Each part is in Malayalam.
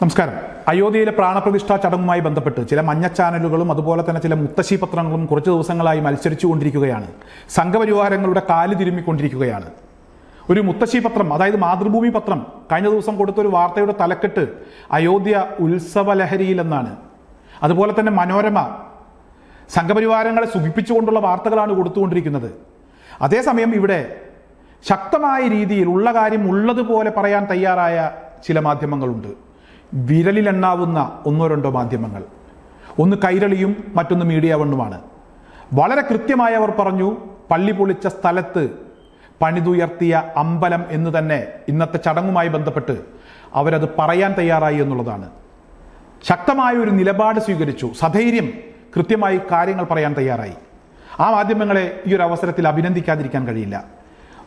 നമസ്കാരം. അയോധ്യയിലെ പ്രാണപ്രതിഷ്ഠാ ചടങ്ങുമായി ബന്ധപ്പെട്ട് ചില മഞ്ഞ ചാനലുകളും അതുപോലെ തന്നെ ചില മുത്തശ്ശി പത്രങ്ങളും കുറച്ച് ദിവസങ്ങളായി മത്സരിച്ചുകൊണ്ടിരിക്കുകയാണ്. സംഘപരിവാരങ്ങളുടെ കാൽ തിരുമ്മിക്കൊണ്ടിരിക്കുകയാണ്. ഒരു മുത്തശ്ശി പത്രം അതായത് മാതൃഭൂമി പത്രം കഴിഞ്ഞ ദിവസം കൊടുത്ത ഒരു വാർത്തയുടെ തലക്കെട്ട് അയോധ്യ ഉത്സവലഹരിയിലെന്നാണ് അതുപോലെ തന്നെ മനോരമ സംഘപരിവാരങ്ങളെ സുഖിപ്പിച്ചുകൊണ്ടുള്ള വാർത്തകളാണ് കൊടുത്തുകൊണ്ടിരിക്കുന്നത്. അതേസമയം ഇവിടെ ശക്തമായ രീതിയിൽ ഉള്ള കാര്യം ഉള്ളതുപോലെ പറയാൻ തയ്യാറായ ചില മാധ്യമങ്ങളുണ്ട്. വിരലിലെണ്ണാവുന്ന ഒന്നോ രണ്ടോ മാധ്യമങ്ങൾ. ഒന്ന് കൈരളിയും മറ്റൊന്ന് മീഡിയ വണ്ണുമാണ്. വളരെ കൃത്യമായി അവർ പറഞ്ഞു പള്ളി പൊളിച്ച സ്ഥലത്ത് പണിതുയർത്തിയ അമ്പലം എന്ന് തന്നെ ഇന്നത്തെ ചടങ്ങുമായി ബന്ധപ്പെട്ട് അവരത് പറയാൻ തയ്യാറായി എന്നുള്ളതാണ്. ശക്തമായ ഒരു നിലപാട് സ്വീകരിച്ചു. സധൈര്യം കൃത്യമായി കാര്യങ്ങൾ പറയാൻ തയ്യാറായി. ആ മാധ്യമങ്ങളെ ഈ ഒരു അവസരത്തിൽ അഭിനന്ദിക്കാതിരിക്കാൻ കഴിയില്ല.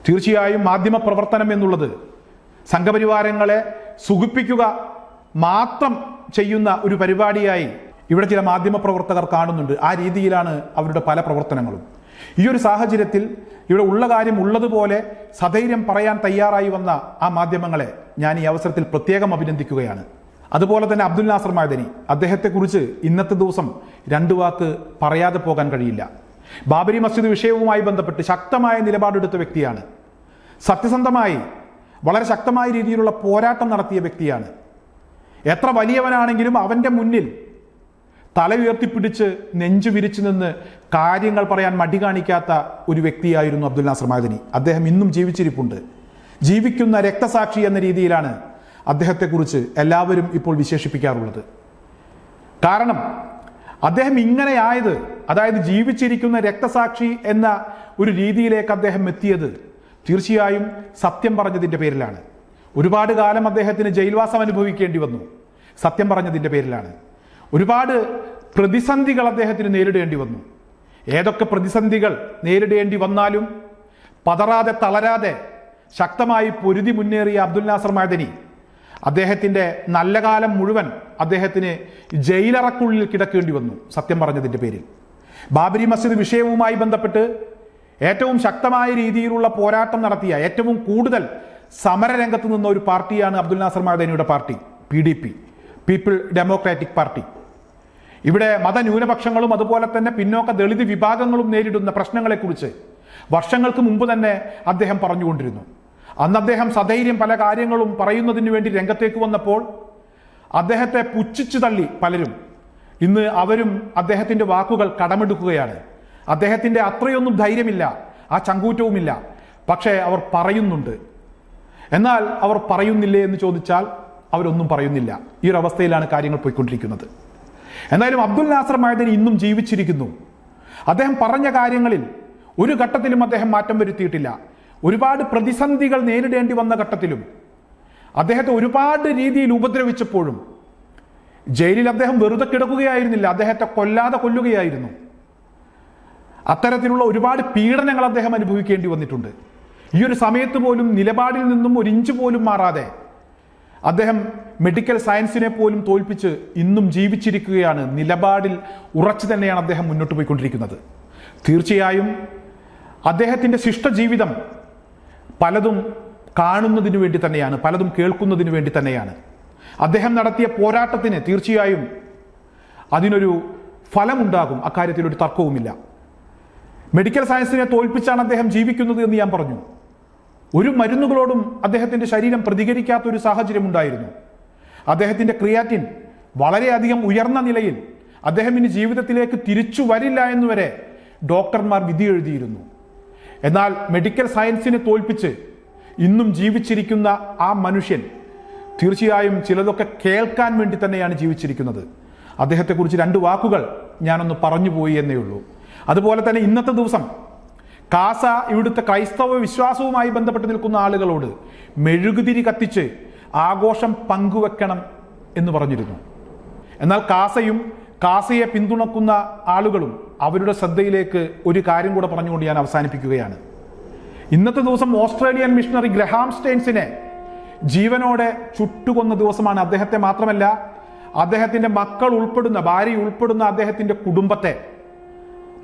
തീർച്ചയായും മാധ്യമ പ്രവർത്തനം എന്നുള്ളത് സംഘപരിവാരങ്ങളെ സുഖിപ്പിക്കുക മാത്രം ചെയ്യുന്ന ഒരു പരിപാടിയായി ഇവിടെ ചില മാധ്യമ പ്രവർത്തകർ കാണുന്നുണ്ട്. ആ രീതിയിലാണ് അവരുടെ പല പ്രവർത്തനങ്ങളും. ഈ ഒരു സാഹചര്യത്തിൽ ഇവിടെ ഉള്ള കാര്യം ഉള്ളതുപോലെ സധൈര്യം പറയാൻ തയ്യാറായി വന്ന ആ മാധ്യമങ്ങളെ ഞാൻ ഈ അവസരത്തിൽ പ്രത്യേകം അഭിനന്ദിക്കുകയാണ്. അതുപോലെ തന്നെ അബ്ദുൽ നാസർ മാദനി അദ്ദേഹത്തെക്കുറിച്ച് ഇന്നത്തെ ദിവസം രണ്ടു വാക്ക് പറയാതെ പോകാൻ കഴിയില്ല. ബാബരി മസ്ജിദ് വിഷയവുമായി ബന്ധപ്പെട്ട് ശക്തമായ നിലപാടെടുത്ത വ്യക്തിയാണ്. സത്യസന്ധമായി വളരെ ശക്തമായ രീതിയിലുള്ള പോരാട്ടം നടത്തിയ വ്യക്തിയാണ്. എത്ര വലിയവനാണെങ്കിലും അവന്റെ മുന്നിൽ തല ഉയർത്തിപ്പിടിച്ച് നെഞ്ചു വിരിച്ചു നിന്ന് കാര്യങ്ങൾ പറയാൻ മടി കാണിക്കാത്ത ഒരു വ്യക്തിയായിരുന്നു അബ്ദുൽ നാസർ മാദിനി. അദ്ദേഹം ഇന്നും ജീവിച്ചിരിപ്പുണ്ട്. ജീവിക്കുന്ന രക്തസാക്ഷി എന്ന രീതിയിലാണ് അദ്ദേഹത്തെക്കുറിച്ച് എല്ലാവരും ഇപ്പോൾ വിശേഷിപ്പിക്കാറുള്ളത്. കാരണം അദ്ദേഹം ഇങ്ങനെയായത് അതായത് ജീവിച്ചിരിക്കുന്ന രക്തസാക്ഷി എന്ന ഒരു രീതിയിലേക്ക് അദ്ദേഹം എത്തിയത് തീർച്ചയായും സത്യം പറഞ്ഞതിന്റെ പേരിലാണ്. ഒരുപാട് കാലം അദ്ദേഹത്തിന് ജയിൽവാസം അനുഭവിക്കേണ്ടി വന്നു. സത്യം പറഞ്ഞതിന്റെ പേരിലാണ്. ഒരുപാട് പ്രതിസന്ധികൾ അദ്ദേഹത്തിന് നേരിടേണ്ടി വന്നു. ഏതൊക്കെ പ്രതിസന്ധികൾ നേരിടേണ്ടി വന്നാലും പതറാതെ തളരാതെ ശക്തമായി പൊരുതി മുന്നേറിയ അബ്ദുൽ നാസർ മാദനി അദ്ദേഹത്തിന്റെ നല്ല കാലം മുഴുവൻ അദ്ദേഹത്തിന് ജയിലറക്കുള്ളിൽ കിടക്കേണ്ടി വന്നു സത്യം പറഞ്ഞതിന്റെ പേരിൽ. ബാബരി മസ്ജിദ് വിഷയവുമായി ബന്ധപ്പെട്ട് ഏറ്റവും ശക്തമായ രീതിയിലുള്ള പോരാട്ടം നടത്തിയ ഏറ്റവും കൂടുതൽ സമരരംഗത്ത് നിന്ന ഒരു പാർട്ടിയാണ് Abdul Nasser മാദനിയുടെ party P D P People Democratic Party ഇവിടെ മതന്യൂനപക്ഷങ്ങളും അതുപോലെ തന്നെ പിന്നോക്ക ദളിത് വിഭാഗങ്ങളും നേരിടുന്ന പ്രശ്നങ്ങളെക്കുറിച്ച് വർഷങ്ങൾക്ക് മുമ്പ് തന്നെ അദ്ദേഹം പറഞ്ഞുകൊണ്ടിരുന്നു. അന്ന് അദ്ദേഹം സധൈര്യം പല കാര്യങ്ങളും പറയുന്നതിന് വേണ്ടി രംഗത്തേക്ക് വന്നപ്പോൾ അദ്ദേഹത്തെ പുച്ഛിച്ചു തള്ളി പലരും. ഇന്ന് അവരും അദ്ദേഹത്തിന്റെ വാക്കുകൾ കടമെടുക്കുകയാണ്. അദ്ദേഹത്തിന്റെ അത്രയൊന്നും ധൈര്യമില്ല ആ ചങ്കൂറ്റവുമില്ല. പക്ഷേ അവർ പറയുന്നുണ്ട് എന്നാൽ അവർ പറയുന്നില്ലേ എന്ന് ചോദിച്ചാൽ അവരൊന്നും പറയുന്നില്ല. ഈ ഒരു അവസ്ഥയിലാണ് കാര്യങ്ങൾ പോയിക്കൊണ്ടിരിക്കുന്നത്. എന്തായാലും അബ്ദുൽ നാസർ മൈദനി ഇന്നും ജീവിച്ചിരിക്കുന്നു. അദ്ദേഹം പറഞ്ഞ കാര്യങ്ങളിൽ ഒരു ഘട്ടത്തിലും അദ്ദേഹം മാറ്റം വരുത്തിയിട്ടില്ല. ഒരുപാട് പ്രതിസന്ധികൾ നേരിടേണ്ടി വന്ന ഘട്ടത്തിലും അദ്ദേഹത്തെ ഒരുപാട് രീതിയിൽ ഉപദ്രവിച്ചപ്പോഴും ജയിലിൽ അദ്ദേഹം വെറുതെ കിടക്കുകയായിരുന്നില്ല. അദ്ദേഹത്തെ കൊല്ലാതെ കൊല്ലുകയായിരുന്നു. അത്തരത്തിലുള്ള ഒരുപാട് പീഡനങ്ങൾ അദ്ദേഹം അനുഭവിക്കേണ്ടി വന്നിട്ടുണ്ട്. ഈ ഒരു സമയത്ത് പോലും നിലപാടിൽ നിന്നും ഒരു ഇഞ്ച് പോലും മാറാതെ അദ്ദേഹം മെഡിക്കൽ സയൻസിനെ പോലും തോൽപ്പിച്ച് ഇന്നും ജീവിച്ചിരിക്കുകയാണ്. നിലപാടിൽ ഉറച്ചു തന്നെയാണ് അദ്ദേഹം മുന്നോട്ട് പോയിക്കൊണ്ടിരിക്കുന്നത്. തീർച്ചയായും അദ്ദേഹത്തിന്റെ ശിഷ്ടജീവിതം പലതും കാണുന്നതിനു വേണ്ടി തന്നെയാണ് പലതും കേൾക്കുന്നതിന് വേണ്ടി തന്നെയാണ്. അദ്ദേഹം നടത്തിയ പോരാട്ടത്തിന് തീർച്ചയായും അതിനൊരു ഫലമുണ്ടാകും. അക്കാര്യത്തിൽ ഒരു തർക്കവുമില്ല. മെഡിക്കൽ സയൻസിനെ തോൽപ്പിച്ചാണ് അദ്ദേഹം ജീവിക്കുന്നത് എന്ന് ഞാൻ പറഞ്ഞു. ഒരു മരുന്നുകളോടും അദ്ദേഹത്തിന്റെ ശരീരം പ്രതികരിക്കാത്ത ഒരു സാഹചര്യം ഉണ്ടായിരുന്നു അദ്ദേഹത്തിന്റെ ക്രിയാറ്റിൻ വളരെയധികം ഉയർന്ന നിലയിൽ അദ്ദേഹം ഇനി ജീവിതത്തിലേക്ക് തിരിച്ചു വരില്ല എന്നുവരെ ഡോക്ടർമാർ വിധി എഴുതിയിരുന്നു എന്നാൽ മെഡിക്കൽ സയൻസിനെ തോൽപ്പിച്ച് ഇന്നും ജീവിച്ചിരിക്കുന്ന ആ മനുഷ്യൻ തീർച്ചയായും ചിലതൊക്കെ കേൾക്കാൻ വേണ്ടി തന്നെയാണ് ജീവിച്ചിരിക്കുന്നത്. അദ്ദേഹത്തെക്കുറിച്ച് രണ്ട് വാക്കുകൾ ഞാനൊന്ന് പറഞ്ഞു പോയി എന്നേ ഉള്ളൂ. അതുപോലെ തന്നെ ഇന്നത്തെ ദിവസം കാസ ഇവിടുത്തെ ക്രൈസ്തവ വിശ്വാസവുമായി ബന്ധപ്പെട്ട് നിൽക്കുന്ന ആളുകളോട് മെഴുകുതിരി കത്തിച്ച് ആഘോഷം പങ്കുവെക്കണം എന്ന് പറഞ്ഞിരുന്നു. എന്നാൽ കാസയും കാസയെ പിന്തുണക്കുന്ന ആളുകളും അവരുടെ ശ്രദ്ധയിലേക്ക് ഒരു കാര്യം കൂടെ പറഞ്ഞുകൊണ്ട് ഞാൻ അവസാനിപ്പിക്കുകയാണ്. ഇന്നത്തെ ദിവസം ഓസ്ട്രേലിയൻ മിഷണറി ഗ്രഹാം സ്റ്റെയിൻസിനെ ജീവനോടെ ചുട്ടുകൊന്ന ദിവസമാണ് അദ്ദേഹത്തെ മാത്രമല്ല അദ്ദേഹത്തിന്റെ മക്കൾ ഉൾപ്പെടുന്ന ഭാര്യ ഉൾപ്പെടുന്ന അദ്ദേഹത്തിന്റെ കുടുംബത്തെ.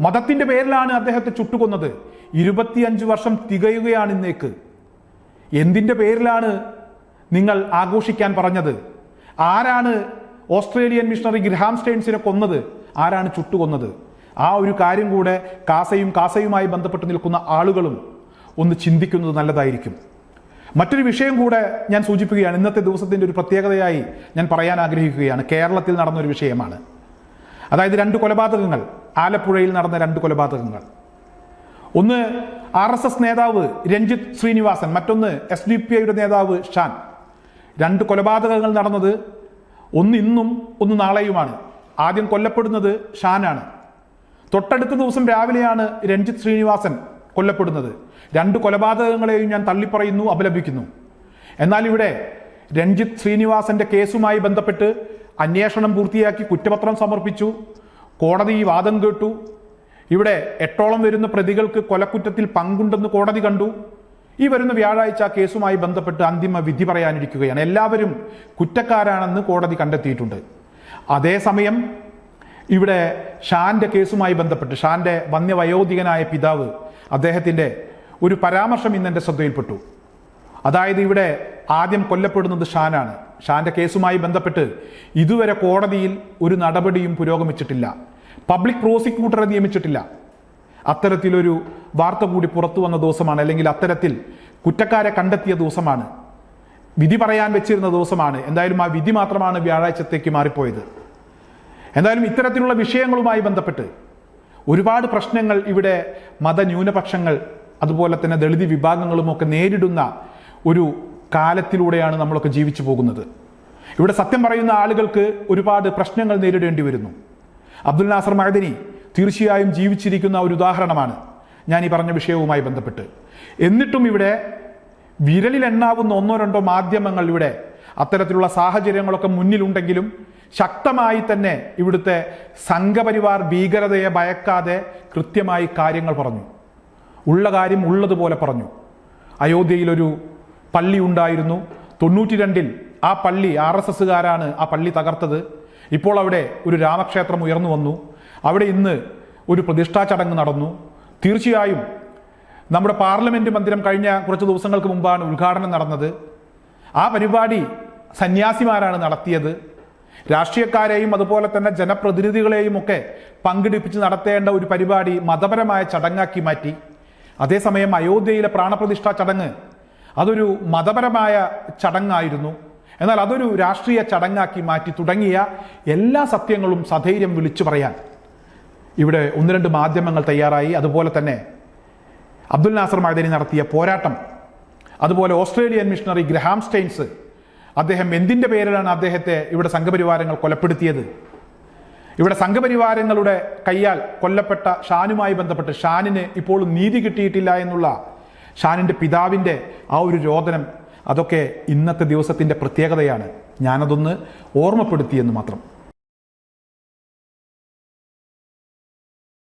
മതത്തിന്റെ പേരിലാണ് അദ്ദേഹത്തെ ചുട്ടുകൊന്നത്. ഇരുപത്തിയഞ്ച് വർഷം തികയുകയാണ് ഇന്നേക്ക്. എന്തിന്റെ പേരിലാണ് നിങ്ങൾ ആഘോഷിക്കാൻ പറഞ്ഞത്? ആരാണ് ഓസ്ട്രേലിയൻ മിഷണറി ഗ്രഹാം സ്റ്റെയിൻസിനെ കൊന്നത്? ആരാണ് ചുട്ടുകൊന്നത്? ആ ഒരു കാര്യം കൂടെ കാസയും കാസയുമായി ബന്ധപ്പെട്ട് നിൽക്കുന്ന ആളുകളും ഒന്ന് ചിന്തിക്കുന്നത് നല്ലതായിരിക്കും. മറ്റൊരു വിഷയം കൂടെ ഞാൻ സൂചിപ്പിക്കുകയാണ്. ഇന്നത്തെ ദിവസത്തിന്റെ ഒരു പ്രത്യേകതയായി ഞാൻ പറയാൻ ആഗ്രഹിക്കുകയാണ്. കേരളത്തിൽ നടന്ന ഒരു വിഷയമാണ്. അതായത് രണ്ട് കൊലപാതകങ്ങൾ. ആലപ്പുഴയിൽ നടന്ന രണ്ട് കൊലപാതകങ്ങൾ. ഒന്ന് ആർ എസ് എസ് നേതാവ് രഞ്ജിത്ത് ശ്രീനിവാസൻ മറ്റൊന്ന് എസ് ഡി പി ഐയുടെ നേതാവ് ഷാൻ. രണ്ട് കൊലപാതകങ്ങൾ നടന്നത് ഒന്ന് ഇന്നും ഒന്ന് നാളെയുമാണ്. ആദ്യം കൊല്ലപ്പെടുന്നത് ഷാനാണ്. തൊട്ടടുത്ത ദിവസം രാവിലെയാണ് രഞ്ജിത്ത് ശ്രീനിവാസൻ കൊല്ലപ്പെടുന്നത്. രണ്ട് കൊലപാതകങ്ങളെയും ഞാൻ തള്ളിപ്പറയുന്നു അപലപിക്കുന്നു. എന്നാൽ ഇവിടെ രഞ്ജിത്ത് ശ്രീനിവാസന്റെ കേസുമായി ബന്ധപ്പെട്ട് അന്വേഷണം പൂർത്തിയാക്കി കുറ്റപത്രം സമർപ്പിച്ചു കോടതി വാദം കേട്ടു ഇവിടെ എട്ടോളം വരുന്ന പ്രതികൾക്ക് കൊലക്കുറ്റത്തിൽ പങ്കുണ്ടെന്ന് കോടതി കണ്ടു. ഈ വരുന്ന വ്യാഴാഴ്ച കേസുമായി ബന്ധപ്പെട്ട് അന്തിമ വിധി പറയാനിരിക്കുകയാണ്. എല്ലാവരും കുറ്റക്കാരാണെന്ന് കോടതി കണ്ടെത്തിയിട്ടുണ്ട്. അതേസമയം ഇവിടെ ഷാന്റെ കേസുമായി ബന്ധപ്പെട്ട് ഷാന്റെ വന്യവയോധികനായ പിതാവ് അദ്ദേഹത്തിന്റെ ഒരു പരാമർശം ഇന്ന് എന്റെ ശ്രദ്ധയിൽപ്പെട്ടു. അതായത് ഇവിടെ ആദ്യം കൊല്ലപ്പെടുന്നത് ഷാനാണ്. ഷാന്റെ കേസുമായി ബന്ധപ്പെട്ട് ഇതുവരെ കോടതിയിൽ ഒരു നടപടിയും പുരോഗമിച്ചിട്ടില്ല. പബ്ലിക് പ്രോസിക്യൂട്ടറെ നിയമിച്ചിട്ടില്ല. അത്തരത്തിലൊരു വാർത്ത കൂടി പുറത്തു വന്ന ദിവസമാണ് അല്ലെങ്കിൽ അത്തരത്തിൽ കുറ്റക്കാരെ കണ്ടെത്തിയ ദിവസമാണ് വിധി പറയാൻ വെച്ചിരുന്ന ദിവസമാണ്. എന്തായാലും ആ വിധി മാത്രമാണ് വ്യാഴാഴ്ചത്തേക്ക് മാറിപ്പോയത്. എന്തായാലും ഇത്തരത്തിലുള്ള വിഷയങ്ങളുമായി ബന്ധപ്പെട്ട് ഒരുപാട് പ്രശ്നങ്ങൾ ഇവിടെ മതന്യൂനപക്ഷങ്ങൾ അതുപോലെ തന്നെ ദളിത് വിഭാഗങ്ങളുമൊക്കെ നേരിടുന്ന ഒരു കാലത്തിലൂടെയാണ് നമ്മളൊക്കെ ജീവിച്ചു പോകുന്നത്. ഇവിടെ സത്യം പറയുന്ന ആളുകൾക്ക് ഒരുപാട് പ്രശ്നങ്ങൾ നേരിടേണ്ടി വരുന്നു. അബ്ദുൽ നാസർ മഹദനി തീർച്ചയായും ജീവിച്ചിരിക്കുന്ന ഒരു ഉദാഹരണമാണ്. ഞാൻ ഈ പറഞ്ഞ വിഷയവുമായി ബന്ധപ്പെട്ട്. എന്നിട്ടും ഇവിടെ വിരലിൽ എണ്ണാവുന്ന ഒന്നോ രണ്ടോ മാധ്യമങ്ങൾ ഇവിടെ അത്തരത്തിലുള്ള സാഹചര്യങ്ങളൊക്കെ മുന്നിലുണ്ടെങ്കിലും ശക്തമായി തന്നെ ഇവിടുത്തെ സംഘപരിവാർ ഭീകരതയെ ഭയക്കാതെ കൃത്യമായി കാര്യങ്ങൾ പറഞ്ഞു. ഉള്ള കാര്യം ഉള്ളതുപോലെ പറഞ്ഞു. അയോധ്യയിലൊരു പള്ളി ഉണ്ടായിരുന്നു. തൊണ്ണൂറ്റി രണ്ടിൽ ആ പള്ളി ആർ എസ് എസ്സുകാരാണ് ആ പള്ളി തകർത്തത്. ഇപ്പോൾ അവിടെ ഒരു രാമക്ഷേത്രം ഉയർന്നു വന്നു. അവിടെ ഇന്ന് ഒരു പ്രതിഷ്ഠാ ചടങ്ങ് നടന്നു. തീർച്ചയായും നമ്മുടെ പാർലമെന്റ് മന്ദിരം കഴിഞ്ഞ കുറച്ച് ദിവസങ്ങൾക്ക് മുമ്പാണ് ഉദ്ഘാടനം നടന്നത്. ആ പരിപാടി സന്യാസിമാരാണ് നടത്തിയത്. രാഷ്ട്രീയക്കാരെയും അതുപോലെ തന്നെ ജനപ്രതിനിധികളെയും ഒക്കെ പങ്കെടുപ്പിച്ച് നടത്തേണ്ട ഒരു പരിപാടി മതപരമായ ചടങ്ങാക്കി മാറ്റി. അതേസമയം അയോധ്യയിലെ പ്രാണപ്രതിഷ്ഠാ ചടങ്ങ് അതൊരു മതപരമായ ചടങ്ങായിരുന്നു. എന്നാൽ അതൊരു രാഷ്ട്രീയ ചടങ്ങാക്കി മാറ്റി തുടങ്ങിയ എല്ലാ സത്യങ്ങളും സധൈര്യം വിളിച്ചു പറയാൻ. ഇവിടെ ഒന്ന് രണ്ട് മാധ്യമങ്ങൾ തയ്യാറായി. അതുപോലെ തന്നെ അബ്ദുൽ നാസർ മൈദനി നടത്തിയ പോരാട്ടം. അതുപോലെ ഓസ്ട്രേലിയൻ മിഷണറി ഗ്രഹാം സ്റ്റെയിൻസ് അദ്ദേഹം എന്തിന്റെ പേരിലാണ് അദ്ദേഹത്തെ ഇവിടെ സംഘപരിവാരങ്ങൾ കൊലപ്പെടുത്തിയത്? ഇവിടെ സംഘപരിവാരങ്ങളുടെ കയ്യാൽ കൊല്ലപ്പെട്ട ഷാനുമായി ബന്ധപ്പെട്ട് ഷാനിന് ഇപ്പോഴും നീതി കിട്ടിയിട്ടില്ല എന്നുള്ള ഷാനിന്റെ പിതാവിന്റെ ആ ഒരു രോദനം അതൊക്കെ ഇന്നത്തെ ദിവസത്തിന്റെ പ്രത്യേകതയാണ്. ഞാനതൊന്ന് ഓർമ്മപ്പെടുത്തിയെന്ന് മാത്രം.